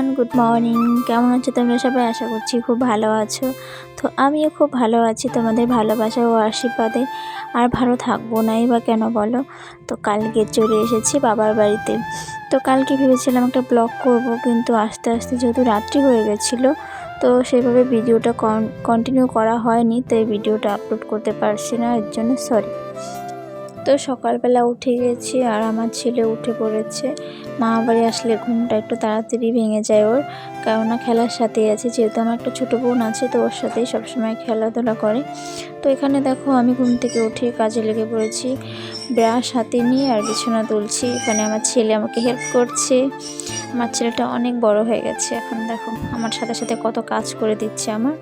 Everyone good morning কেমন আছো তোমরা সবাই? আশা করছি খুব ভালো আছো। তো আমিও খুব ভালো আছি তোমাদের ভালোবাসা ও আশীর্বাদে। আর ভালো থাকব নাই বা কেন বলো? তো কালকে চলে এসেছি বাবার বাড়িতে। তো কালকে ভেবেছিলাম একটা ব্লগ করব, কিন্তু আস্তে আস্তে যেহেতু রাত্রি হয়ে গেছিল, তো সেভাবে ভিডিওটা কন্টিনিউ করা হয়নি তো এই ভিডিওটা আপলোড করতে পারছি না, এর জন্য সরি তো সকালবেলা উঠে গেছি আর আমার ছেলে উঠে পড়েছে। মা বাড়ি আসলে ঘুমটা একটু তাড়াতাড়ি ভেঙে যায় ওর। কেননা খেলার সাথেই আছে। যেহেতু আমার একটা ছোটো বোন আছে তো ওর সাথেই সবসময় খেলাধুলা করে। তো এখানে দেখো আমি ঘুম থেকে উঠে কাজে লেগে পড়েছি। ব্রাশ হাতে নিয়ে আর বিছানা তুলছি। এখানে আমার ছেলে আমাকে হেল্প করছে। আমার ছেলেটা অনেক বড় হয়ে গেছে। এখন দেখো আমার সাথে সাথে কত কাজ করে দিচ্ছে আমার।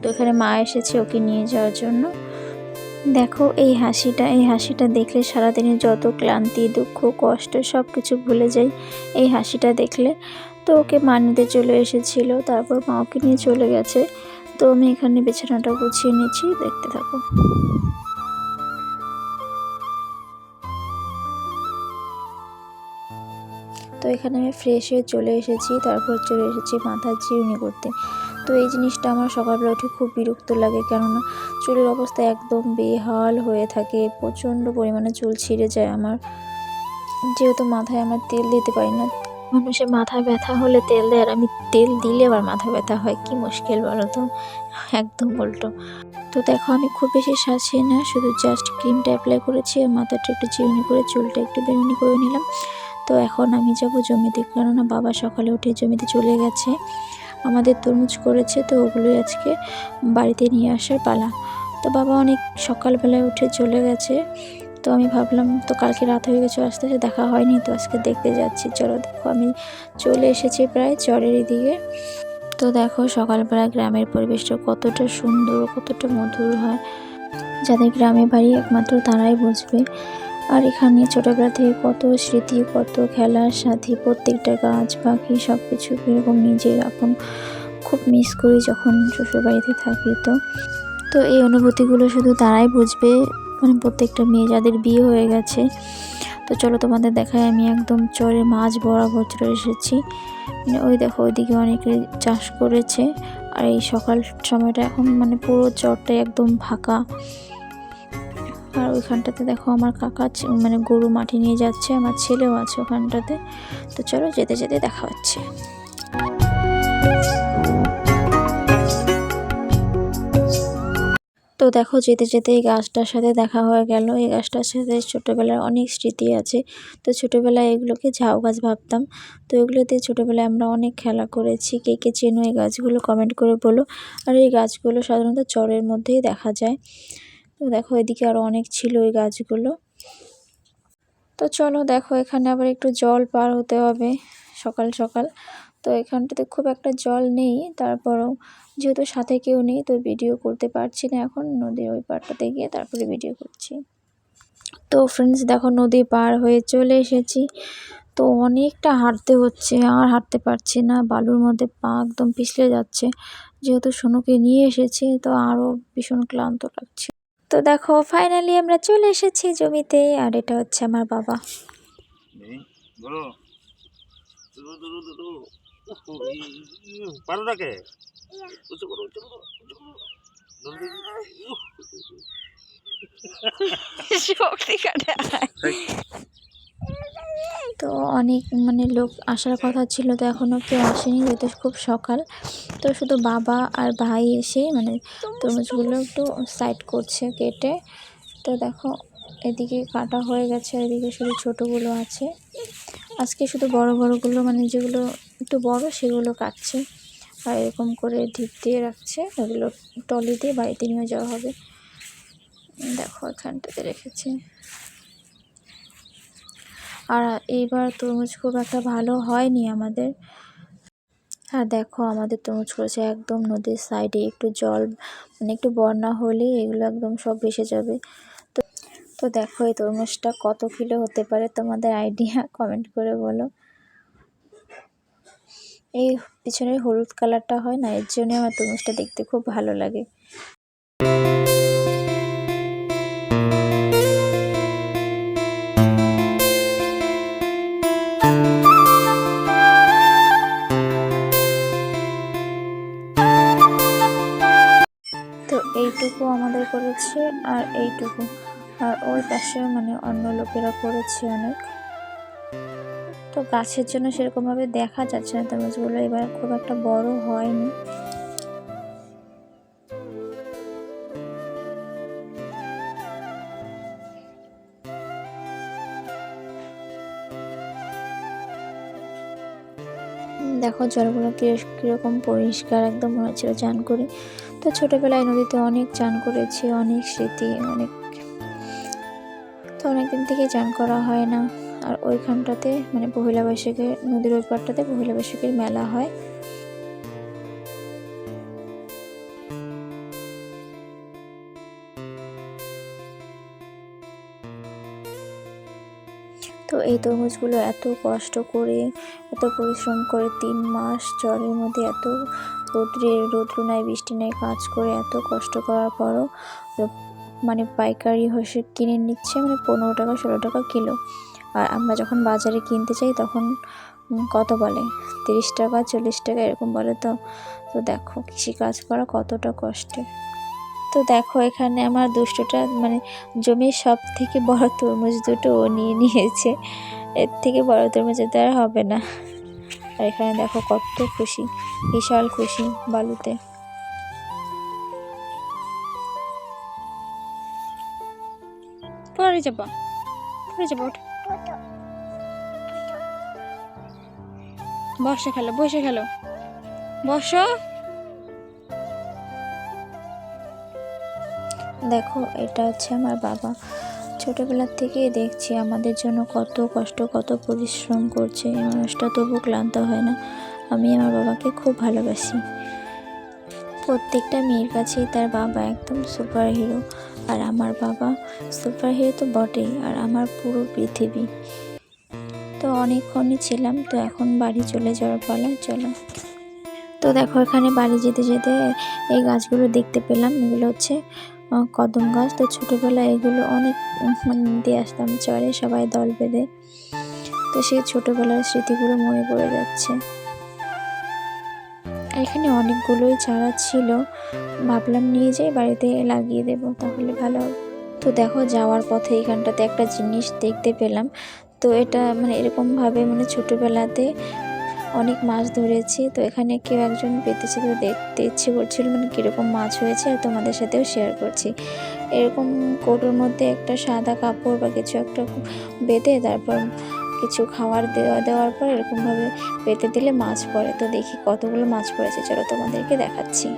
তো এখানে মা এসেছে ওকে নিয়ে যাওয়ার জন্য। দেখো, এই হাসিটা এই হাসিটা দেখলে সারাদিনের যত ক্লান্তি, দুঃখ, কষ্ট সব কিছু ভুলে যাই। এই হাসিটা দেখলে তো ওকে মা নিতে চলে এসেছিল, তারপর মা ওকে নিয়ে চলে গেছে। তো আমি এখানে বিছানাটা গুছিয়ে নিচ্ছি, দেখতে থাকো। তো এখানে আমি ফ্রেশ হয়ে চলে এসেছি, তারপর চলে এসেছি মাথার চিরুনি করতে তো এই জিনিসটা আমার সকালবেলা উঠে খুব বিরক্ত লাগে। কেননা চুলের অবস্থা একদম বেহাল হয়ে থাকে, প্রচণ্ড পরিমাণে চুল ছিঁড়ে যায় আমার। যেহেতু মাথায় আমার তেল দিতে পারি না, মানুষের মাথা ব্যথা হলে তেল দেয়, আর আমি তেল দিলে আবার মাথা ব্যথা হয়, কি মুশকিল বলো তো? একদম উল্টো। তো দেখো, আমি খুব বেশি সাজিয়ে না, শুধু জাস্ট ক্রিমটা অ্যাপ্লাই করেছি আর মাথাটা একটু চিরুনি করে, চুলটা একটু বেরুনি করে নিলাম। তো এখন আমি যাব জমিতে, কেননা বাবা সকালে উঠে জমিতে চলে গেছে। আমাদের তরমুজ করেছে, তো ওগুলোই আজকে বাড়িতে নিয়ে আসার পালা। তো বাবা অনেক সকালবেলায় উঠে চলে গেছে। তো আমি ভাবলাম, তো কালকে রাত হয়ে গেছে, আস্তে আস্তে দেখা হয়নি, তো আজকে দেখতে যাচ্ছি। চলো দেখো, আমি চলে এসেছি প্রায় চরের দিকে তো দেখো সকালবেলা গ্রামের পরিবেশটা কতটা সুন্দর, কতটা মধুর হয়। যাদের গ্রামে বাড়ি একমাত্র তারাই বুঝবে। আর এখানে ছোটোবেলা থেকে কত স্মৃতি, কত খেলার সাথী প্রত্যেকটা গাছ, পাখি সব কিছু কীরকম নিজে এখন খুব মিস করি যখন শ্বশুরবাড়িতে থাকি তো। তো এই অনুভূতিগুলো শুধু তারাই বুঝবে মানে প্রত্যেকটা মেয়ে যাদের বিয়ে হয়ে গেছে। তো চলো তোমাদের দেখায় আমি একদম চরে মাছ বরাবর চলে এসেছি। মানে ওই দেখো, ওইদিকে অনেকে চাষ করেছে। আর এই সকাল সময়টা এখন মানে পুরো চরটাই একদম ফাঁকা। আর ওইখানটাতে দেখো আমার কাকা মানে গরু মাটি নিয়ে যাচ্ছে, আমার ছেলেও আছে ওখানটাতে। তো চলো যেতে যেতে দেখা হচ্ছে। তো দেখো যেতে যেতে এই গাছটার সাথে দেখা হয়ে গেল। এই গাছটার সাথে ছোটোবেলার অনেক স্মৃতি আছে। তো ছোটোবেলায় এগুলোকে ঝাউ গাছ ভাবতাম। তো এগুলোতে ছোটোবেলায় আমরা অনেক খেলা করেছি। কে কে চেনো এই গাছগুলো কমেন্ট করে বলো। আর এই গাছগুলো সাধারণত চরের মধ্যেই দেখা যায়। তো দেখো এদিকে আরও অনেক ছিল ওই গাছগুলো। তো চলো দেখো এখানে আবার একটু জল পার হতে হবে সকাল সকাল। তো এখানটাতে খুব একটা জল নেই, তারপরও যেহেতু সাথে কেউ নেই তো ভিডিও করতে পারছি না এখন, নদীর ওই পারটাতে গিয়ে তারপরে ভিডিও করছি। তো ফ্রেন্ডস দেখো নদী পার হয়ে চলে এসেছি। তো অনেকটা হাঁটতে হচ্ছে, আর হাঁটতে পারছি না, বালুর মধ্যে পা একদম পিছলে যাচ্ছে। যেহেতু সোনুকে নিয়ে এসেছি তো আরও ভীষণ ক্লান্ত লাগছে। তো দেখো ফাইনালি আমরা চলে এসেছি জমিতে আর এটা হচ্ছে আমার বাবা। শক্তি নাকে তো অনেক মানে লোক আসার কথা ছিল, তো এখনও কেউ আসেনি যেহেতু খুব সকাল। তো শুধু বাবা আর ভাই এসে মানে তরমুজগুলো একটু সাইড করছে কেটে। তো দেখো, এদিকে কাটা হয়ে গেছে, এদিকে শুধু ছোটোগুলো আছে। আজকে শুধু বড় বড়গুলো মানে যেগুলো একটু বড় সেগুলো কাটছে। আর এরকম করে ঢিপ দিয়ে রাখছে, ওগুলো টলি দিয়ে বাড়িতে নিয়ে যাওয়া হবে। দেখো এখানটাতে রেখেছে। আর এইবার তরমুজ খুব একটা ভালো হয়নি আমাদের। আর দেখো আমাদের তরমুজ করেছে একদম নদীর সাইডে, একটু জল মানে একটু বন্যা হলে এগুলো একদম সব ভেসে যাবে। তো তো দেখো এই তরমুজটা কত কিলো হতে পারে তোমাদের আইডিয়া কমেন্ট করে বলো। এই পিছনের হলুদ কালারটা হয় না, এর জন্য আমার তরমুজটা দেখতে খুব ভালো লাগে। আমাদের করেছে আর এইটুকু। আর ওই পাশে মানে অন্য লোকেরা করেছে অনেক। তো গাছের জন্য সেরকমভাবে দেখা যাচ্ছে না। তরমুজগুলো এবার খুব একটা বড় হয়নি। দেখো জলগুলো কীরকম পরিষ্কার একদম হচ্ছিল চান করি। তো ছোটোবেলায় নদীতে অনেক চান করেছি, অনেক স্মৃতি, অনেক তো অনেকদিন থেকে চান করা হয় না। আর ওইখানটাতে মানে পহিলা বৈশাখের নদীর ওই পাড়টাতে পহিলা বৈশাখের মেলা হয়। তো এই তরমুজগুলো এত কষ্ট করে, এত পরিশ্রম করে তিন মাস জলের মধ্যে এত রোদ্রে, রৌদ্র নাই, বৃষ্টি নাই, কাজ করে এত কষ্ট করার পরও মানে পাইকারি হসে কিনে নিচ্ছে মানে পনেরো টাকা, ষোলো টাকা কিলো। আর আমরা যখন বাজারে কিনতে চাই তখন কত বলে? তিরিশ টাকা, চল্লিশ টাকা, এরকম বলে তো। তো দেখো কৃষিকাজ করা কতটা কষ্টের তো দেখো এখানে আমার দুষ্টটা মানে জমির সব থেকে বড় তরমুজ দুটো ও নিয়ে নিয়েছে। এর থেকে বড় তরমুজ এতে আর হবে না। আর এখানে দেখো কত খুশি, বিশাল খুশি বালুতে। পরে যাবা পরে যাবা বসে খেলো বসে খেলো। বসো। দেখো, এটা হচ্ছে আমার বাবা। ছোটোবেলার থেকেই দেখছি আমাদের জন্য কত কষ্ট, কত পরিশ্রম করছে। এই মানুষটা তবু ক্লান্ত হয় না। আমি আমার বাবাকে খুব ভালোবাসি। প্রত্যেকটা মেয়ের কাছেই তার বাবা একদম সুপার হিরো আর আমার বাবা সুপার হিরো তো বটেই, আর আমার পুরো পৃথিবী। তো অনেকক্ষণই ছিলাম, তো এখন বাড়ি চলে যাওয়ার পালা, চলো। তো দেখো, এখানে বাড়ি যেতে যেতে এই গাছগুলো দেখতে পেলাম, এগুলো হচ্ছে কদম গাছ। তো ছোটোবেলায় এগুলো অনেক দিয়ে আসতাম চরে সবাই দল বেঁধে। তো সেই ছোটোবেলার স্মৃতিগুলো মনে পড়ে যাচ্ছে। এখানে অনেকগুলোই চারা ছিল। ভাবলাম নিয়ে যাই, বাড়িতে লাগিয়ে দেব, তাহলে ভালো তো দেখো, যাওয়ার পথে এখানটাতে একটা জিনিস দেখতে পেলাম। তো এটা মানে এরকমভাবে মানে ছোটোবেলাতে অনেক মাছ ধরেছি, তো এখানে কেউ একজন পেতেছে তো দেখতে ইচ্ছে করছিল মানে কীরকম মাছ হয়েছে আর তোমাদের সাথেও শেয়ার করছি। এরকম কোটোর মধ্যে একটা সাদা কাপড় বা কিছু একটা বেঁধে তারপর কিছু খাবার দেওয়া, দেওয়ার পর এরকমভাবে পেতে দিলে মাছ পড়ে। তো দেখি কতগুলো মাছ পড়েছে, চলো তোমাদেরকে দেখাচ্ছি।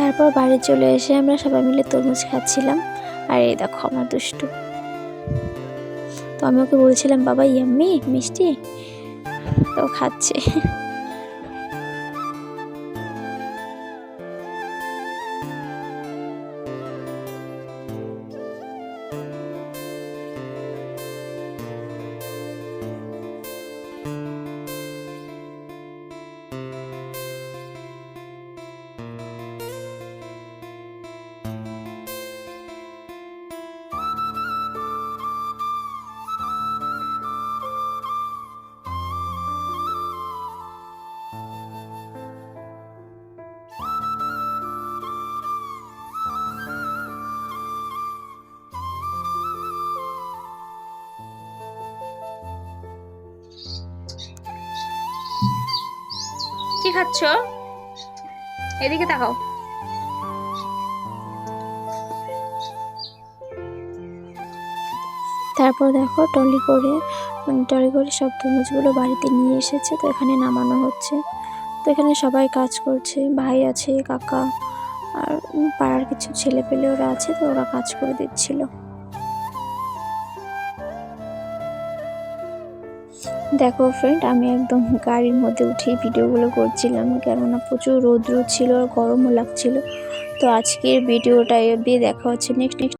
তারপর বাড়ি চলে এসে আমরা সবাই মিলে তরমুজ খাচ্ছিলাম। আর এই দেখো আমার দুষ্টু। তো আমি ওকে বলছিলাম, বাবা, ইয়াম্মি, মিষ্টি? তো খাচ্ছে। খাচ্ছ? এদিকে তাকাও। তারপর দেখো, টলি করে মানে টলি করে সব তরমুজগুলো বাড়িতে নিয়ে এসেছে, তো এখানে নামানো হচ্ছে। তো এখানে সবাই কাজ করছে, ভাই আছে, কাকা, আর পাড়ার কিছু ছেলে পেলে ওরা আছে, তো ওরা কাজ করে দিচ্ছিল। দেখো ফ্রেন্ড আমি একদম গাড়ির মধ্যে উঠেই ভিডিওগুলো করছিলাম, কেননা প্রচুর রৌদ্র ছিল আর গরমও লাগছিল। তো আজকের ভিডিওটা এ দেখা হচ্ছে নেক্সট নেক্সট